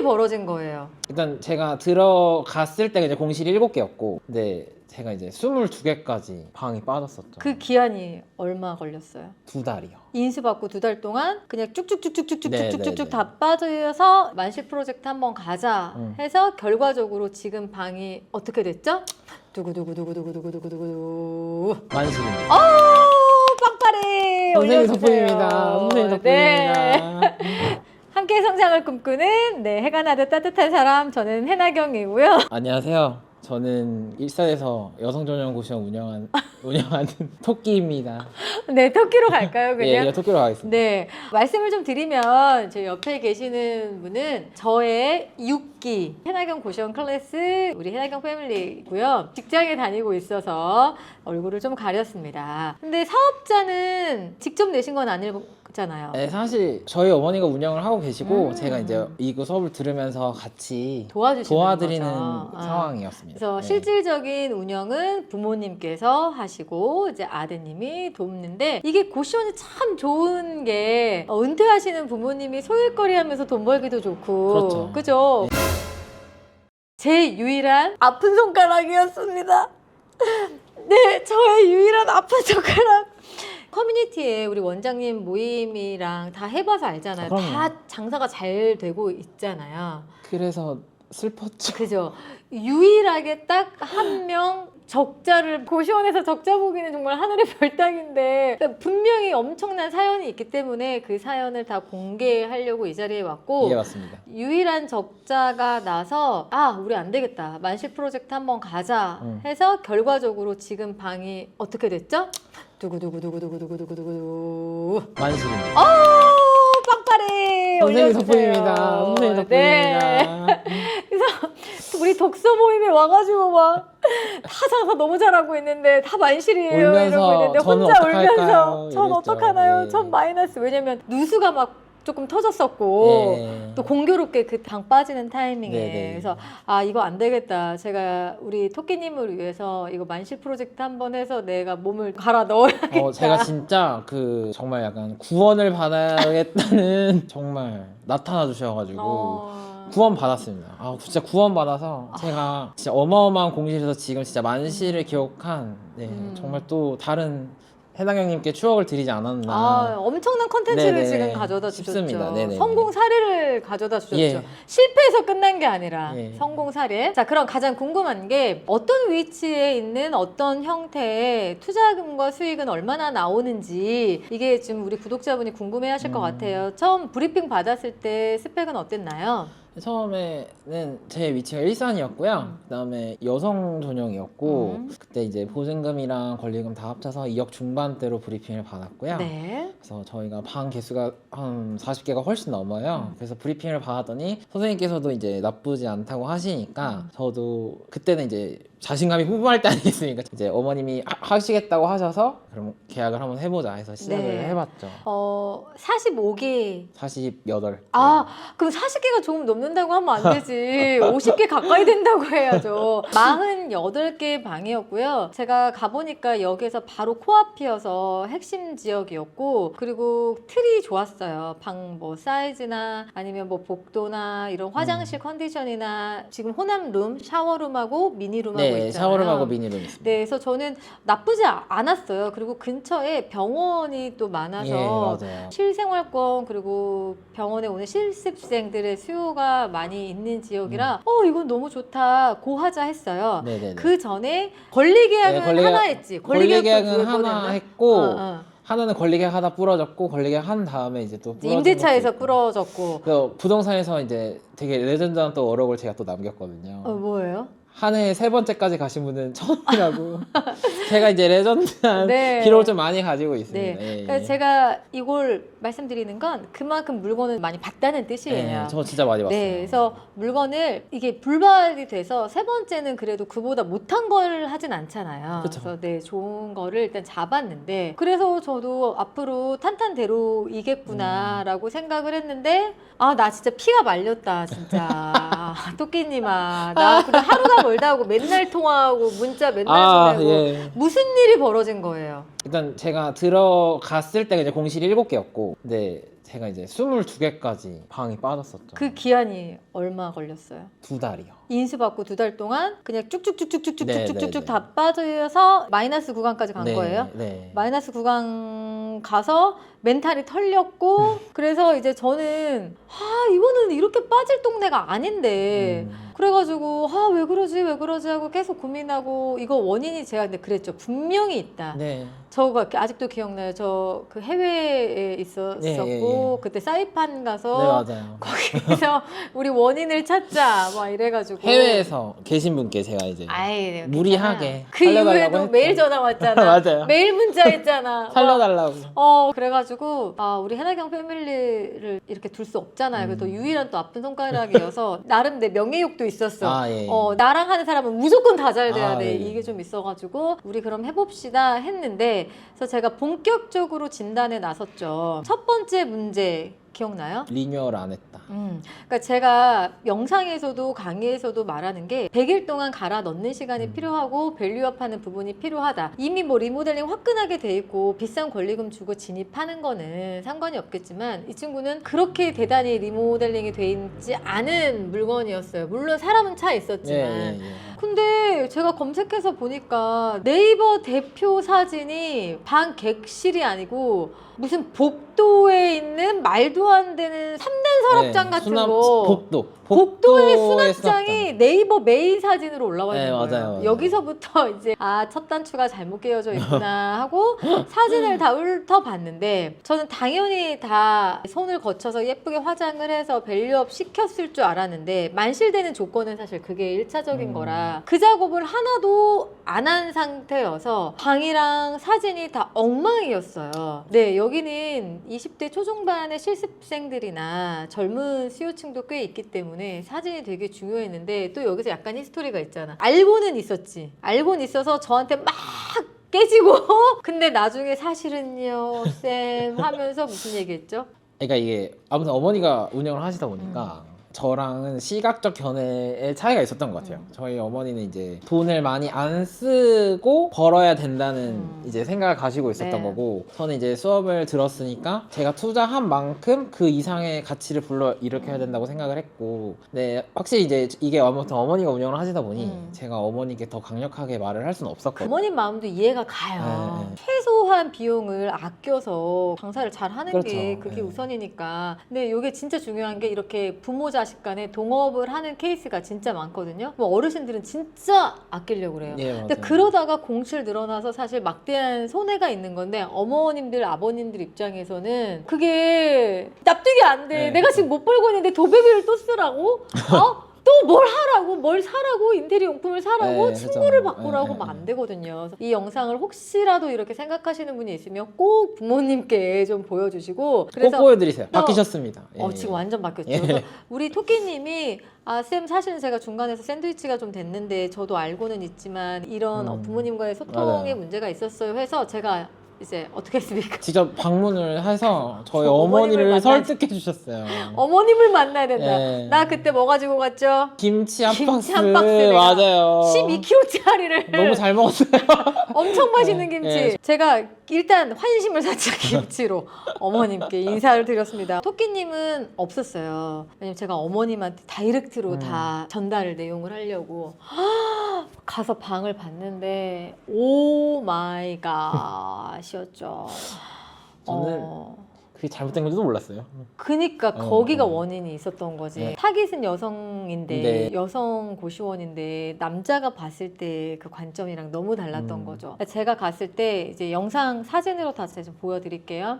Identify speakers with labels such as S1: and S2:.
S1: 일이 벌어진 거예요?
S2: 일단 제가 들어갔을 때 이제 공실이 7개였고 근데 제가 이제 22개까지 방이 빠졌었죠.
S1: 그 기한이 얼마 걸렸어요?
S2: 두 달이요.
S1: 인수 받고 두 달 동안 그냥
S2: 네,
S1: 쭉쭉쭉쭉쭉쭉쭉쭉
S2: 네, 네.
S1: 다 빠져서 만실 프로젝트 한번 가자
S2: 음.
S1: 해서 결과적으로 지금 방이 어떻게 됐죠? 두구두구두구두구두구두구두구
S2: 만실입니다.
S1: 어 빵빠레
S2: 선생님
S1: 올려주세요.
S2: 덕분입니다. 선생님
S1: 네.
S2: 덕분입니다.
S1: 함께 성장을 꿈꾸는 네 해가 나듯 따뜻한 사람 저는 해나경이고요.
S2: 안녕하세요. 저는 일산에서 여성 전용 고시원 운영한 운영하는 토끼입니다.
S1: 네 터키로 갈까요
S2: 예,
S1: 그냥?
S2: 예, 토끼로 가겠습니다.
S1: 네, 말씀을 좀 드리면 제 옆에 계시는 분은 저의 6기 해나경 고시원 클래스 우리 해나경 패밀리고요. 직장에 다니고 있어서 얼굴을 좀 가렸습니다. 근데 사업자는 직접 내신 건 아니잖아요.
S2: 네, 사실 저희 어머니가 운영을 하고 계시고
S1: 음.
S2: 제가 이제 이거 수업을 들으면서 같이
S1: 도와주시는
S2: 도와드리는
S1: 거죠. 아.
S2: 상황이었습니다.
S1: 그래서
S2: 네.
S1: 실질적인 운영은 부모님께서 하시고 이제 아드님이 돕는데 이게 고시원이 참 좋은 게 어, 은퇴하시는 부모님이 소일거리 하면서 돈 벌기도 좋고
S2: 그렇죠.
S1: 그죠? 제 유일한 아픈 손가락이었습니다. 네, 저의 유일한 아픈 손가락. 커뮤니티에 우리 원장님 모임이랑 다 해봐서 알잖아요.
S2: 아, 그럼요.
S1: 다 장사가 잘 되고 있잖아요.
S2: 그래서 슬펐죠.
S1: 그죠. 유일하게 딱 한 명 적자를 고시원에서 적자 보기는 정말 하늘의 별 따기인데 그러니까 분명히 엄청난 사연이 있기 때문에 그 사연을 다 공개하려고 이 자리에 왔고
S2: 예, 맞습니다.
S1: 유일한 적자가 나서 아 우리 안 되겠다 만실 프로젝트 한번 가자
S2: 음.
S1: 해서 결과적으로 지금 방이 어떻게 됐죠? 두구두구두구두구두구두구두구
S2: 만실입니다.
S1: 어 빵빠레
S2: 선생님
S1: 올려주세요.
S2: 덕분입니다. 선생님
S1: 네.
S2: 덕분입니다.
S1: 그래서 우리 독서 모임에 와가지고 막다 장사 너무 잘하고 있는데 다 만실이에요
S2: 울면서
S1: 이러고 있는데
S2: 저는
S1: 혼자
S2: 어떡할까요?
S1: 울면서 전
S2: 이랬죠.
S1: 어떡하나요?
S2: 예.
S1: 전 마이너스 왜냐면 누수가 막 조금 터졌었고
S2: 예.
S1: 또 공교롭게 그방 빠지는 타이밍에
S2: 네네.
S1: 그래서 아 이거 안 되겠다 제가 우리 토끼님을 위해서 이거 만실 프로젝트 한번 해서 내가 몸을 갈아 넣어야겠다
S2: 어, 제가 진짜 그 정말 약간 구원을 받아야겠다는 정말 나타나 주셔가지고
S1: 어.
S2: 구원 받았습니다. 아 진짜 구원 받아서 제가 진짜 어마어마한 공실에서 지금 진짜 만실을 기억한 네,
S1: 음.
S2: 정말 또 다른 해당 형님께 추억을 드리지 않았나.
S1: 아, 엄청난 컨텐츠를
S2: 네네.
S1: 지금 가져다 주셨죠.
S2: 싶습니다. 네네.
S1: 성공 사례를 가져다 주셨죠.
S2: 예.
S1: 실패해서 끝난 게 아니라
S2: 예.
S1: 성공 사례. 자, 그럼 가장 궁금한 게 어떤 위치에 있는 어떤 형태의 투자금과 수익은 얼마나 나오는지 이게 지금 우리 구독자분이 궁금해 하실 것
S2: 음.
S1: 같아요. 처음 브리핑 받았을 때 스펙은 어땠나요?
S2: 처음에는 제 위치가 일산이었고요. 그다음에 여성 전용이었고
S1: 음.
S2: 그때 이제 보증금이랑 권리금 다 합쳐서 2억 중반대로 브리핑을 받았고요.
S1: 네.
S2: 그래서 저희가 방 개수가 한 40개가 훨씬 넘어요.
S1: 음.
S2: 그래서 브리핑을 받았더니 선생님께서도 이제 나쁘지 않다고 하시니까
S1: 음.
S2: 저도 그때는 이제 자신감이 뿜뿜할 때 아니겠습니까? 이제 어머님이 하, 하시겠다고 하셔서 그럼 계약을 한번 해보자 해서 시작을
S1: 네.
S2: 해봤죠.
S1: 어, 45기
S2: 48.
S1: 아, 그럼 40개가 조금 넘는다고 하면 안 되지. 50개 가까이 된다고 해야죠. 48개 방이었고요. 제가 가보니까 여기에서 바로 코앞이어서 핵심 지역이었고, 그리고 틀이 좋았어요. 방 뭐 사이즈나 아니면 뭐 복도나 이런 화장실 컨디션이나 지금 호남룸, 샤워룸하고 미니룸하고
S2: 네,
S1: 있잖아요.
S2: 샤워룸하고 미니룸 있습니다.
S1: 네, 그래서 저는 나쁘지 아- 않았어요. 그리고 근처에 병원이 또 많아서
S2: 예.
S1: 실생활권 그리고 병원에 오는 실습생들의 수요가 많이 있는
S2: 음.
S1: 지역이라 어 이건 너무 좋다 고하자 했어요.
S2: 네네네.
S1: 그 전에 권리 계약은
S2: 네, 권리
S1: 하나 했지.
S2: 권리
S1: 계약도
S2: 계약은
S1: 두번
S2: 하나? 했고
S1: 어, 어.
S2: 하나는 권리 계약 하다 부러졌고 권리 계약 한 다음에 이제 또
S1: 임대차에서. 부러졌고
S2: 그 부동산에서 이제 되게 레전드한 또 어록을 제가 또 남겼거든요.
S1: 어 뭐예요?
S2: 한 해 세 번째까지 가신 분은 처음이라고. 제가 이제 레전드한
S1: 네.
S2: 기록을 좀 많이 가지고 있습니다.
S1: 네.
S2: 예,
S1: 그러니까
S2: 예.
S1: 제가 이걸 말씀드리는 건 그만큼 물건을 많이 봤다는 뜻이에요.
S2: 네, 저 진짜 많이 봤어요.
S1: 네, 그래서 물건을 이게 불발이 돼서 세 번째는 그래도 그보다 못한 걸 하진 않잖아요.
S2: 그쵸.
S1: 래서 네 좋은 거를 일단 잡았는데 그래서 저도 앞으로 탄탄대로 이겠구나라고 생각을 했는데 아 나 진짜 피가 말렸다 진짜 토끼님아 나 그냥 하루가 멀다 하고 맨날 통화하고 문자 맨날
S2: 아,
S1: 보내고
S2: 예.
S1: 무슨 일이 벌어진 거예요?
S2: 일단 제가 들어갔을 때 이제 공실이 7개였고 근데 제가 이제 22개까지 방이 빠졌었죠.
S1: 그 기한이 얼마 걸렸어요?
S2: 두 달이요.
S1: 인수 받고 두 달 동안 그냥
S2: 네,
S1: 쭉쭉쭉쭉쭉쭉쭉쭉
S2: 네, 네.
S1: 다 빠져서 마이너스 구간까지 간
S2: 네,
S1: 거예요?
S2: 네.
S1: 마이너스 구간 가서 멘탈이 털렸고 그래서 이제 저는 아 이거는 이렇게 빠질 동네가 아닌데
S2: 음.
S1: 그래가지고 아 왜 그러지 왜 그러지 하고 계속 고민하고 이거 원인이 제가 근데 그랬죠 분명히 있다
S2: 네.
S1: 저가 아직도 기억나요 저 그 해외에 있었었고
S2: 예, 예, 예.
S1: 그때 사이판
S2: 네,
S1: 가서
S2: 맞아요.
S1: 거기서 우리 원인을 찾자 막 이래가지고
S2: 해외에서 계신 분께 제가 이제
S1: 아이
S2: 무리하게
S1: 그
S2: 살려달라고
S1: 이후에도
S2: 했죠.
S1: 매일 전화 왔잖아
S2: 맞아요.
S1: 매일 문자 했잖아
S2: 살려달라고.
S1: 어 그래가지고 아 우리 해나경 패밀리를 이렇게 둘 수 없잖아요. 그래서
S2: 음.
S1: 유일한 또 아픈 손가락이어서 나름 내 명예욕도 있었어.
S2: 아, 예.
S1: 어 나랑 하는 사람은 무조건 다 잘 돼야
S2: 아,
S1: 돼.
S2: 예.
S1: 이게 좀 있어가지고 우리 그럼 해봅시다 했는데 그래서 제가 본격적으로 진단에 나섰죠. 첫 번째 문제 기억나요?
S2: 리뉴얼 안 했다.
S1: 음, 그러니까 제가 영상에서도 강의에서도 말하는 게 100일 동안 갈아 넣는 시간이
S2: 음.
S1: 필요하고 밸류업하는 부분이 필요하다. 이미 뭐 리모델링 화끈하게 돼 있고 비싼 권리금 주고 진입하는 거는 상관이 없겠지만 이 친구는 그렇게 대단히 리모델링이 돼 있지 않은 물건이었어요. 물론 사람은 차
S2: 예,
S1: 있었지만.
S2: 예, 예.
S1: 근데 제가 검색해서 보니까 네이버 대표 사진이 방 객실이 아니고 무슨 복도에 있는 말도 안 되는 3단 서랍장
S2: 네,
S1: 같은
S2: 수납-
S1: 거.
S2: 복도.
S1: 복도의
S2: 복도의
S1: 수납장이 네이버 메인 사진으로 올라와 있는
S2: 네,
S1: 거예요.
S2: 맞아요, 맞아요.
S1: 여기서부터 이제 아 첫 단추가 잘못 끼워져 있구나 하고 사진을 다 훑어봤는데 저는 당연히 다 손을 거쳐서 예쁘게 화장을 해서 밸류업 시켰을 줄 알았는데 만실되는 조건은 사실 그게 일차적인
S2: 음.
S1: 거라 그 작업을 하나도 안 한 상태여서 방이랑 사진이 다 엉망이었어요. 네, 여기는 20대 초중반의 실습생들이나 젊은 수요층도 꽤 있기 때문에 사진이 되게 중요했는데 또 여기서 약간 히스토리가 있잖아. 알고는 있었지. 알고는 있어서 저한테 막 깨지고 근데 나중에 사실은요 쌤 하면서 무슨 얘기했죠?
S2: 그러니까 이게 아무튼 어머니가 운영을 하시다 보니까
S1: 음.
S2: 저랑은 시각적 견해의 차이가 있었던 것 같아요.
S1: 음.
S2: 저희 어머니는 이제 돈을 많이 안 쓰고 벌어야 된다는
S1: 음.
S2: 이제 생각을 가지고 있었던
S1: 네.
S2: 거고 저는 이제 수업을 들었으니까 제가 투자한 만큼 그 이상의 가치를 불러 일으켜야
S1: 음.
S2: 된다고 생각을 했고 근데 확실히 이제 이게 아무튼 어머니가 운영을 하시다 보니
S1: 음.
S2: 제가 어머니께 더 강력하게 말을 할 수는 없었거든요.
S1: 부모님 마음도 이해가 가요.
S2: 네, 네.
S1: 최소한 비용을 아껴서 장사를 잘 하는 게
S2: 그렇죠.
S1: 그게
S2: 네.
S1: 우선이니까. 근데 이게 진짜 중요한 게 이렇게 부모 자식 간에 동업을 하는 케이스가 진짜 많거든요. 뭐 어르신들은 진짜 아끼려고 그래요.
S2: 예, 맞아요.
S1: 근데 그러다가 공실 늘어나서 사실 막대한 손해가 있는 건데 어머님들 아버님들 입장에서는 그게 납득이 안 돼.
S2: 네.
S1: 내가 지금 못 벌고 있는데 도배비를 또 쓰라고? 어? 또 뭘 하라고? 뭘 사라고? 인테리어 용품을 사라고?
S2: 네,
S1: 친구를
S2: 그렇죠.
S1: 바꾸라고
S2: 네,
S1: 하면
S2: 네,
S1: 안 되거든요. 그래서 이 영상을 혹시라도 이렇게 생각하시는 분이 있으면 꼭 부모님께 좀 보여주시고
S2: 꼭 보여드리세요.
S1: 또-
S2: 바뀌셨습니다. 예,
S1: 어,
S2: 예.
S1: 지금 완전 바뀌었죠.
S2: 예.
S1: 그래서 우리 토끼님이 아, 쌤 사실은 제가 중간에서 샌드위치가 좀 됐는데 저도 알고는 있지만 이런
S2: 음.
S1: 어, 부모님과의 소통에
S2: 맞아요.
S1: 문제가 있었어요 해서 제가 이제 어떻게 했습니까?
S2: 직접 방문을 해서 저희 어머니를
S1: 만나지.
S2: 설득해 주셨어요.
S1: 어머님을 만나야 된다.
S2: 예.
S1: 나 그때 뭐 가지고 갔죠?
S2: 김치 한
S1: 김치
S2: 박스
S1: 한 박스 내가
S2: 맞아요.
S1: 12kg짜리를
S2: 너무 잘 먹었어요.
S1: 엄청 맛있는 김치.
S2: 예.
S1: 제가 일단 환심을 샀죠 김치로 어머님께 인사를 드렸습니다. 토끼님은 없었어요. 왜냐면 제가 어머님한테 다이렉트로
S2: 음.
S1: 다 전달을 내용을 하려고 가서 방을 봤는데 오 마이 갓 이었죠.
S2: 저는
S1: 어.
S2: 그게 잘못된 건지도 몰랐어요.
S1: 그니까
S2: 어,
S1: 거기가
S2: 어.
S1: 원인이 있었던 거지.
S2: 네.
S1: 타깃은 여성인데
S2: 네.
S1: 여성 고시원인데 남자가 봤을 때 그 관점이랑 너무 달랐던
S2: 음.
S1: 거죠. 제가 갔을 때 이제 영상 사진으로 다시 좀 보여드릴게요.